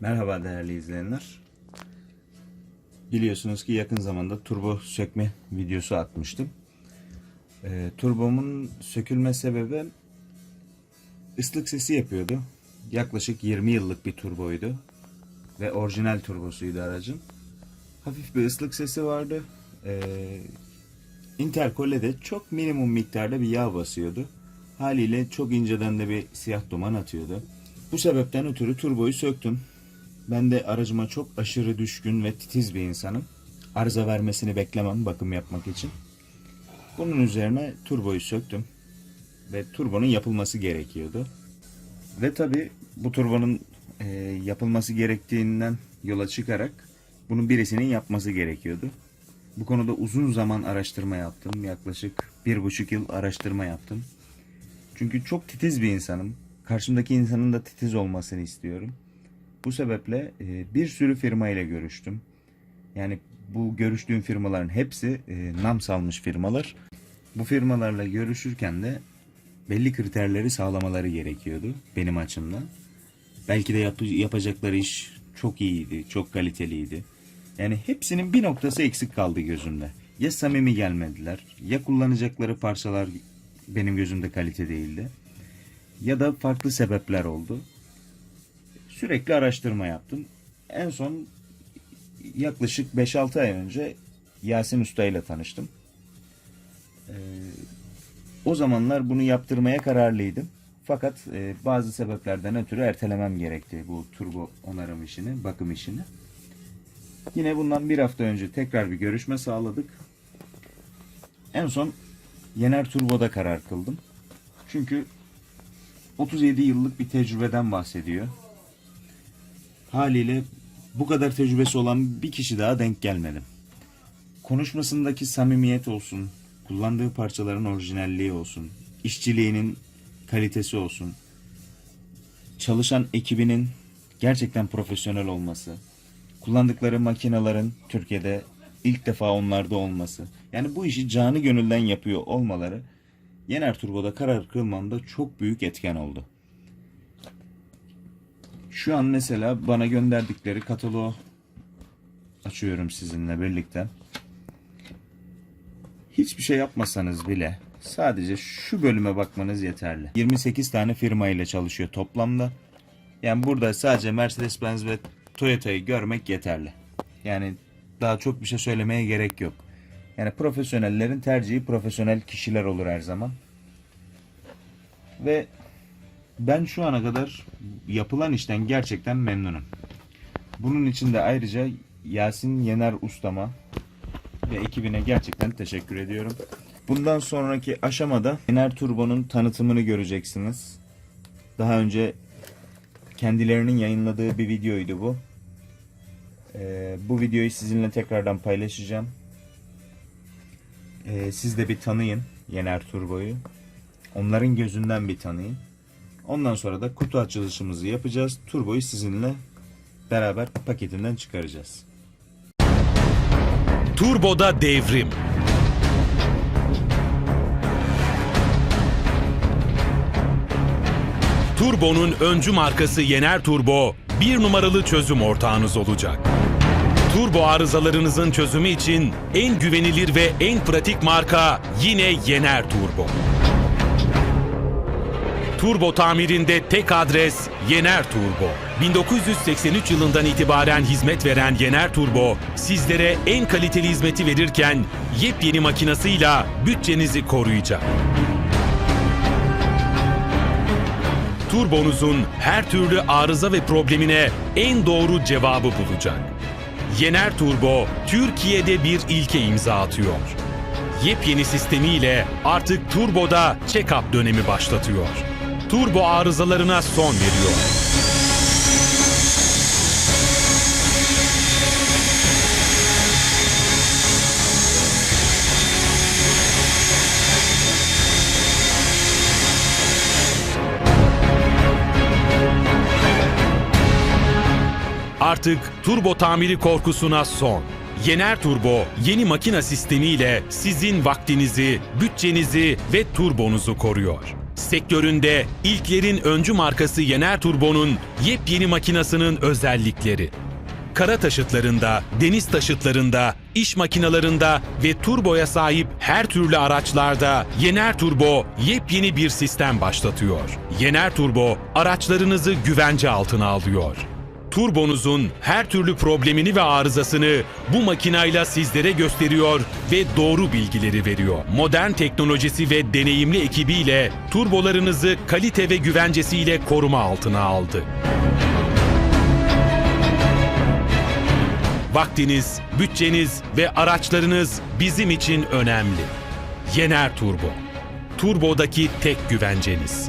Merhaba değerli izleyenler. Biliyorsunuz ki yakın zamanda turbo sökme videosu atmıştım. Ee, turbomun sökülme sebebi ıslık sesi yapıyordu. Yaklaşık 20 yıllık bir turboydu. Ve orijinal turbosuydu aracın. Hafif bir ıslık sesi vardı. Ee, interkole de çok minimum miktarda bir yağ basıyordu. Haliyle çok inceden de bir siyah duman atıyordu. Bu sebepten ötürü turboyu söktüm. Ben de aracıma çok aşırı düşkün ve titiz bir insanım. Arıza vermesini beklemem bakım yapmak için. Bunun üzerine turboyu söktüm. Ve turbonun yapılması gerekiyordu. Ve tabi bu turbonun e, yapılması gerektiğinden yola çıkarak bunu birisinin yapması gerekiyordu. Bu konuda uzun zaman araştırma yaptım. Yaklaşık bir buçuk yıl araştırma yaptım. Çünkü çok titiz bir insanım. Karşımdaki insanın da titiz olmasını istiyorum. Bu sebeple e, bir sürü firma ile görüştüm. Yani bu görüştüğüm firmaların hepsi e, nam salmış firmalar. Bu firmalarla görüşürken de belli kriterleri sağlamaları gerekiyordu benim açımdan. Belki de yap- yapacakları iş çok iyiydi, çok kaliteliydi. Yani hepsinin bir noktası eksik kaldı gözümde. Ya samimi gelmediler, ya kullanacakları parçalar benim gözümde kalite değildi. Ya da farklı sebepler oldu sürekli araştırma yaptım. En son yaklaşık 5-6 ay önce Yasin Usta ile tanıştım. Ee, o zamanlar bunu yaptırmaya kararlıydım. Fakat e, bazı sebeplerden ötürü ertelemem gerekti bu turbo onarım işini, bakım işini. Yine bundan bir hafta önce tekrar bir görüşme sağladık. En son Yener Turbo'da karar kıldım. Çünkü 37 yıllık bir tecrübeden bahsediyor. Haliyle bu kadar tecrübesi olan bir kişi daha denk gelmedim. Konuşmasındaki samimiyet olsun, kullandığı parçaların orijinalliği olsun, işçiliğinin kalitesi olsun, çalışan ekibinin gerçekten profesyonel olması, kullandıkları makinelerin Türkiye'de ilk defa onlarda olması. Yani bu işi canı gönülden yapıyor olmaları Yener Turbo'da karar kılmamda çok büyük etken oldu. Şu an mesela bana gönderdikleri kataloğu açıyorum sizinle birlikte. Hiçbir şey yapmasanız bile sadece şu bölüme bakmanız yeterli. 28 tane firma ile çalışıyor toplamda. Yani burada sadece Mercedes-Benz ve Toyota'yı görmek yeterli. Yani daha çok bir şey söylemeye gerek yok. Yani profesyonellerin tercihi profesyonel kişiler olur her zaman. Ve ben şu ana kadar yapılan işten gerçekten memnunum. Bunun için de ayrıca Yasin Yener Ustama ve ekibine gerçekten teşekkür ediyorum. Bundan sonraki aşamada Yener Turbo'nun tanıtımını göreceksiniz. Daha önce kendilerinin yayınladığı bir videoydu bu. Ee, bu videoyu sizinle tekrardan paylaşacağım. Ee, siz de bir tanıyın Yener Turbo'yu. Onların gözünden bir tanıyın. Ondan sonra da kutu açılışımızı yapacağız. Turboyu sizinle beraber paketinden çıkaracağız. Turbo'da devrim. Turbo'nun öncü markası Yener Turbo, bir numaralı çözüm ortağınız olacak. Turbo arızalarınızın çözümü için en güvenilir ve en pratik marka yine Yener Turbo. Turbo tamirinde tek adres Yener Turbo. 1983 yılından itibaren hizmet veren Yener Turbo, sizlere en kaliteli hizmeti verirken yepyeni makinasıyla bütçenizi koruyacak. Turbonuzun her türlü arıza ve problemine en doğru cevabı bulacak. Yener Turbo, Türkiye'de bir ilke imza atıyor. Yepyeni sistemiyle artık Turbo'da check-up dönemi başlatıyor. Turbo arızalarına son veriyor. Artık turbo tamiri korkusuna son. Yener Turbo yeni makina sistemiyle sizin vaktinizi, bütçenizi ve turbonuzu koruyor. Sektöründe ilklerin öncü markası Yener Turbo'nun yepyeni makinasının özellikleri. Kara taşıtlarında, deniz taşıtlarında, iş makinalarında ve turboya sahip her türlü araçlarda Yener Turbo yepyeni bir sistem başlatıyor. Yener Turbo araçlarınızı güvence altına alıyor. Turbonuzun her türlü problemini ve arızasını bu makinayla sizlere gösteriyor ve doğru bilgileri veriyor. Modern teknolojisi ve deneyimli ekibiyle turbolarınızı kalite ve güvencesiyle koruma altına aldı. Vaktiniz, bütçeniz ve araçlarınız bizim için önemli. Yener Turbo. Turbo'daki tek güvenceniz.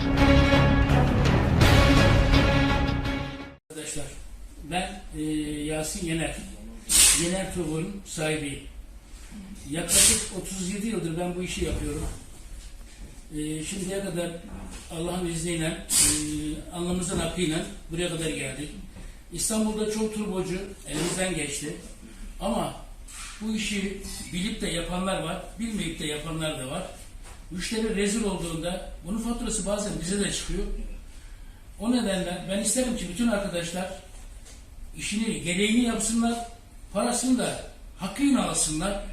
Yasin Yener. Yener Turbo'nun sahibiyim. Yaklaşık 37 yıldır ben bu işi yapıyorum. E, şimdiye kadar Allah'ın izniyle, e, alnımızın akıyla buraya kadar geldik. İstanbul'da çok turbocu elimizden geçti. Ama bu işi bilip de yapanlar var, bilmeyip de yapanlar da var. Müşteri rezil olduğunda bunun faturası bazen bize de çıkıyor. O nedenle ben isterim ki bütün arkadaşlar işini gereğini yapsınlar, parasını da hakkıyla alsınlar.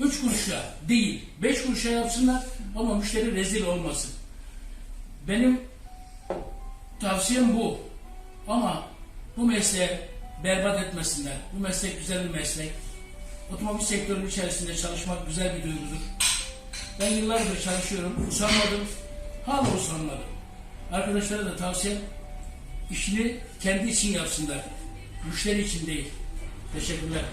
Üç kuruşa değil, beş kuruşa yapsınlar ama müşteri rezil olmasın. Benim tavsiyem bu. Ama bu mesleği berbat etmesinler. Bu meslek güzel bir meslek. Otomobil sektörünün içerisinde çalışmak güzel bir duygudur. Ben yıllardır çalışıyorum, usanmadım, hala usanmadım. Arkadaşlara da tavsiye işini kendi için yapsınlar. Müşteri için değil. Teşekkürler.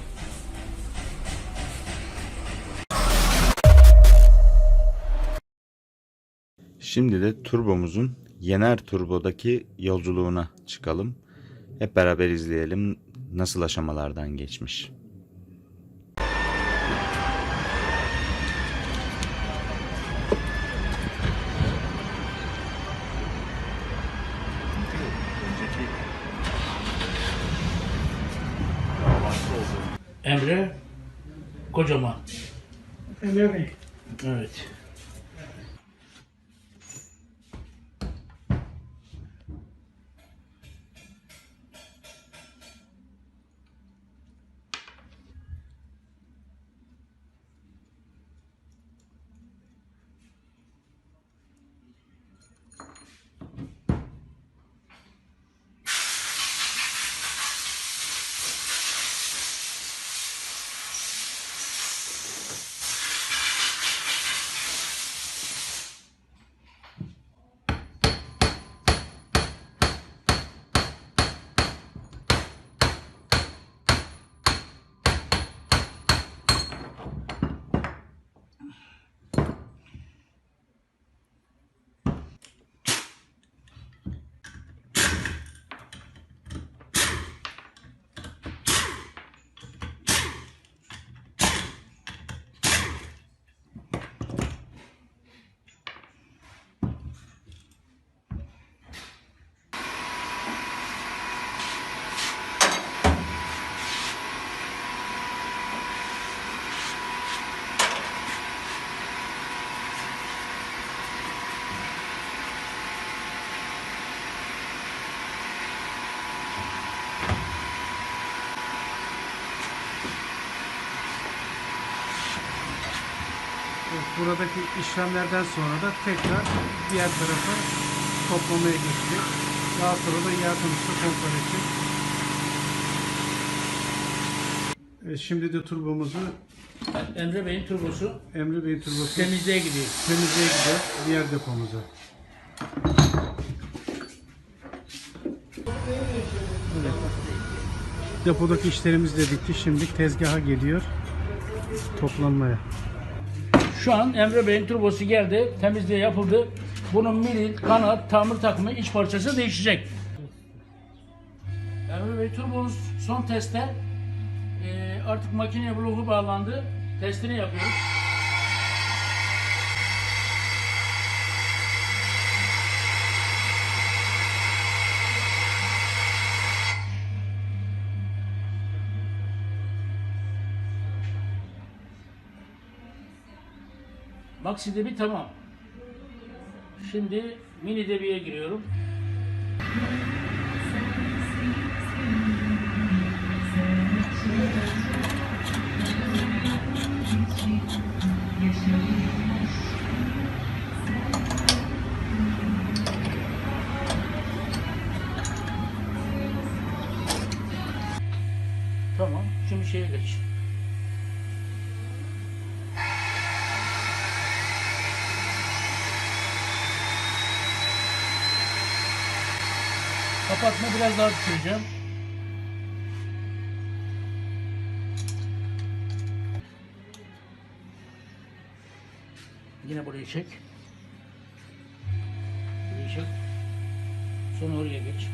Şimdi de turbomuzun Yener Turbo'daki yolculuğuna çıkalım. Hep beraber izleyelim nasıl aşamalardan geçmiş. Emre Kocaman. Emre Bey, Evet. Buradaki işlemlerden sonra da tekrar diğer tarafa toplamaya geçecek. Daha sonra da konusunu kontrol edecek. Şimdi de turbomuzu Emre Bey'in turbosu Emre Bey turbosu temizliğe gidiyor. temizliğe gidiyor diğer depomuza. Evet. Depodaki işlerimiz de bitti. Şimdi tezgaha geliyor toplanmaya. Şu an Emre Bey'in turbosu geldi. Temizliği yapıldı. Bunun milil, kanat, tamir takımı, iç parçası değişecek. Emre Bey turbomuz son testte eee, artık makineye bloku bağlandı. Testini yapıyoruz. Maxi debi tamam. Şimdi mini debiye giriyorum. Kapatma biraz daha düşüreceğim. Yine burayı çek. Burayı çek. Sonra oraya geç.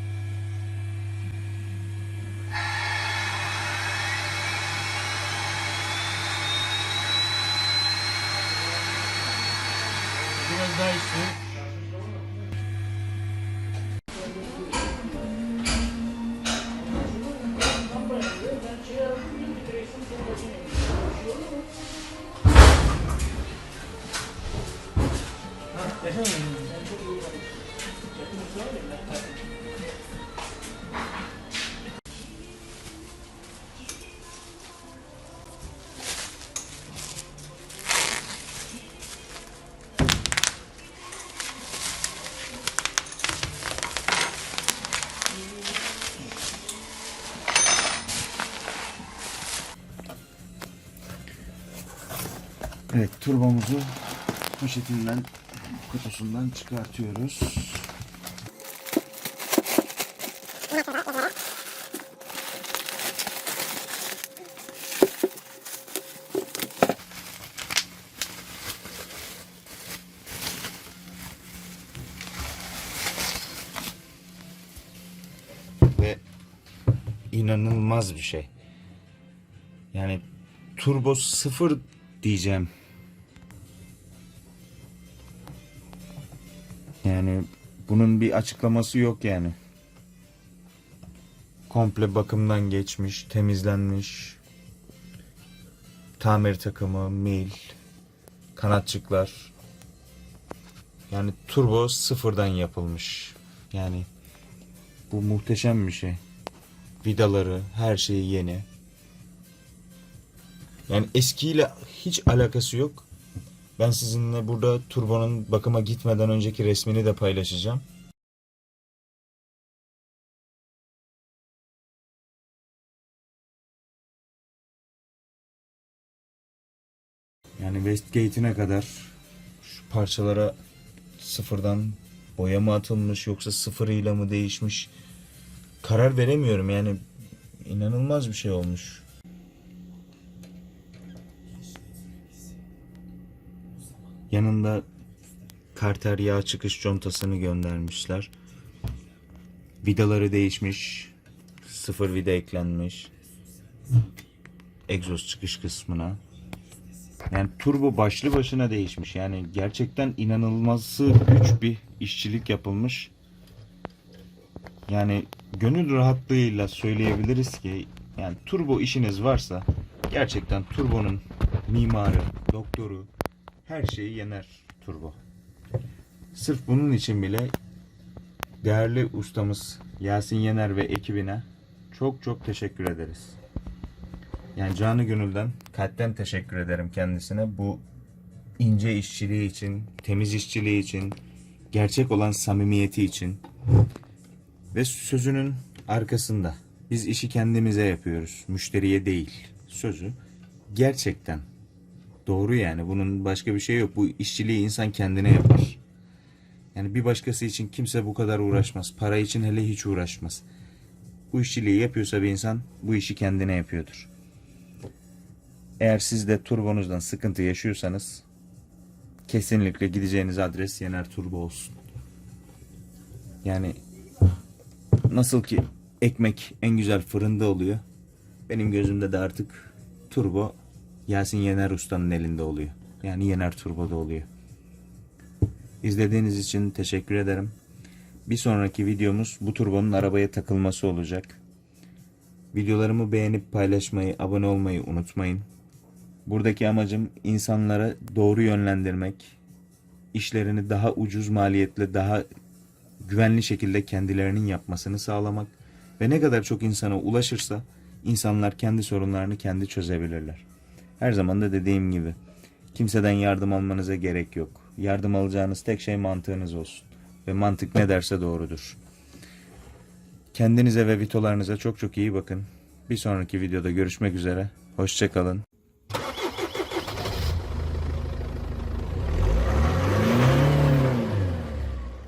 Evet turbomuzu poşetinden kutusundan çıkartıyoruz. Ve inanılmaz bir şey. Yani turbo sıfır diyeceğim. Yani bunun bir açıklaması yok yani. Komple bakımdan geçmiş, temizlenmiş. Tamir takımı, mil, kanatçıklar. Yani turbo sıfırdan yapılmış. Yani bu muhteşem bir şey. Vidaları, her şeyi yeni. Yani eskiyle hiç alakası yok. Ben sizinle burada turbonun bakıma gitmeden önceki resmini de paylaşacağım. Yani Westgate'ine kadar şu parçalara sıfırdan boya mı atılmış yoksa sıfırıyla mı değişmiş karar veremiyorum yani inanılmaz bir şey olmuş. Yanında karter yağ çıkış contasını göndermişler. Vidaları değişmiş. Sıfır vida eklenmiş. Egzoz çıkış kısmına. Yani turbo başlı başına değişmiş. Yani gerçekten inanılması güç bir işçilik yapılmış. Yani gönül rahatlığıyla söyleyebiliriz ki yani turbo işiniz varsa gerçekten turbonun mimarı, doktoru, her şeyi yener turbo. Sırf bunun için bile değerli ustamız Yasin Yener ve ekibine çok çok teşekkür ederiz. Yani canı gönülden, kalpten teşekkür ederim kendisine bu ince işçiliği için, temiz işçiliği için, gerçek olan samimiyeti için ve sözünün arkasında. Biz işi kendimize yapıyoruz, müşteriye değil. Sözü gerçekten Doğru yani bunun başka bir şey yok. Bu işçiliği insan kendine yapar. Yani bir başkası için kimse bu kadar uğraşmaz. Para için hele hiç uğraşmaz. Bu işçiliği yapıyorsa bir insan bu işi kendine yapıyordur. Eğer siz de turbonuzdan sıkıntı yaşıyorsanız kesinlikle gideceğiniz adres Yener Turbo olsun. Yani nasıl ki ekmek en güzel fırında oluyor. Benim gözümde de artık turbo Yasin Yener Usta'nın elinde oluyor. Yani Yener Turbo'da oluyor. İzlediğiniz için teşekkür ederim. Bir sonraki videomuz bu turbonun arabaya takılması olacak. Videolarımı beğenip paylaşmayı, abone olmayı unutmayın. Buradaki amacım insanlara doğru yönlendirmek, işlerini daha ucuz maliyetle, daha güvenli şekilde kendilerinin yapmasını sağlamak ve ne kadar çok insana ulaşırsa insanlar kendi sorunlarını kendi çözebilirler. Her zaman da dediğim gibi kimseden yardım almanıza gerek yok. Yardım alacağınız tek şey mantığınız olsun ve mantık ne derse doğrudur. Kendinize ve vitolarınıza çok çok iyi bakın. Bir sonraki videoda görüşmek üzere. Hoşçakalın.